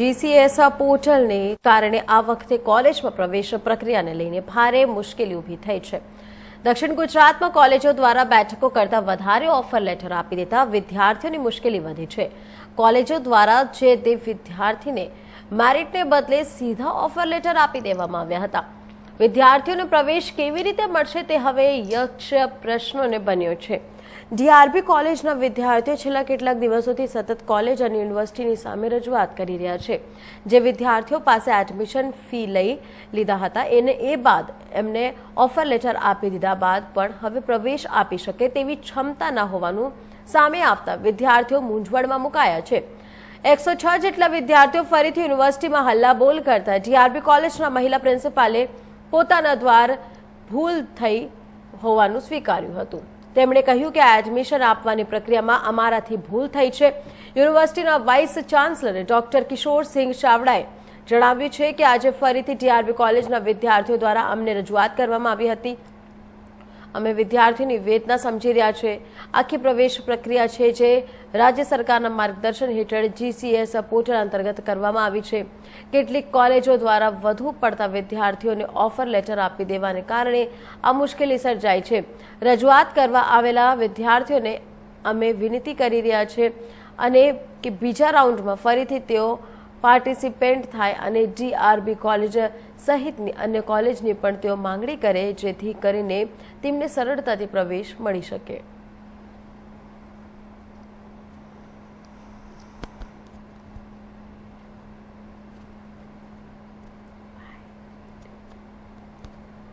GCS પોર્ટલને કારણે આ વખતે કોલેજમાં પ્રવેશ પ્રક્રિયાને લઈને ભારે મુશ્કેલી ઊભી થઈ છે. દક્ષિણ ગુજરાતમાં કોલેજો દ્વારા બેઠકો કરતાં વધારે ઓફર લેટર આપી દેતા વિદ્યાર્થીઓની મુશ્કેલી વધી છે. કોલેજો દ્વારા જે તે વિદ્યાર્થીને મેરિટને બદલે સીધા ઓફર લેટર આપી દેવામાં આવ્યા હતા. વિદ્યાર્થીઓને પ્રવેશ કેવી રીતે મળશે તે હવે યક્ષ પ્રશ્નોને બન્યો છે. ડીઆરબી કોલેજના વિદ્યાર્થીઓ છેલ્લા કેટલાક દિવસોથી સતત કોલેજ અને યુનિવર્સિટીની સામે રજૂઆત કરી રહ્યા છે. જે વિદ્યાર્થીઓ પાસે એડમિશન ફી લઈ લીધા હતા, એને એ બાદ એમને ઓફર લેટર આપી દીધા બાદ પણ હવે પ્રવેશ આપી શકે તેવી ક્ષમતા ન હોવાનું સામે આવતા વિદ્યાર્થીઓ મૂંઝવણમાં મુકાયા છે. એકસો છ જેટલા વિદ્યાર્થીઓ ફરીથી યુનિવર્સિટીમાં હલ્લાબોલ કરતા જીઆરબી કોલેજના મહિલા પ્રિન્સિપાલે પોતાના દ્વાર ભૂલ થઈ હોવાનું સ્વીકાર્યું હતું. તેમણે કહ્યું કે આ એડમિશન આપવાની પ્રક્રિયામાં અમારાથી ભૂલ થઈ છે. યુનિવર્સિટીના વાઇસ ચાન્સલર ડોક્ટર કિશોરસિંહ ચાવડાએ જણાવ્યું છે કે આજે ફરીથી ટીઆરબી કોલેજના વિદ્યાર્થીઓ દ્વારા અમને રજૂઆત કરવામાં આવી હતી. અમે વિદ્યાર્થીની વેદના સમજી રહ્યા છે. આખી પ્રવેશ પ્રક્રિયા છે જે રાજ્ય સરકારના માર્ગદર્શન હેઠળ જીસીએસ પોર્ટલ અંતર્ગત કરવામાં આવી છે. કેટલીક કોલેજો દ્વારા વધુ પડતા વિદ્યાર્થીઓને ઓફર લેટર આપી દેવાને કારણે આ મુશ્કેલી સર્જાઈ છે. રજૂઆત કરવા આવેલા વિદ્યાર્થીઓને અમે વિનંતી કરી રહ્યા છે અને કે બીજા રાઉન્ડમાં ફરીથી તેઓ પાર્ટિસિપેન્ટ થાય અને ડીઆરબી કોલેજ સહિતની અન્ય કોલેજની પણ તેઓ માંગણી કરે જેથી કરીને તેમને સરળતાથી પ્રવેશ મળી શકે.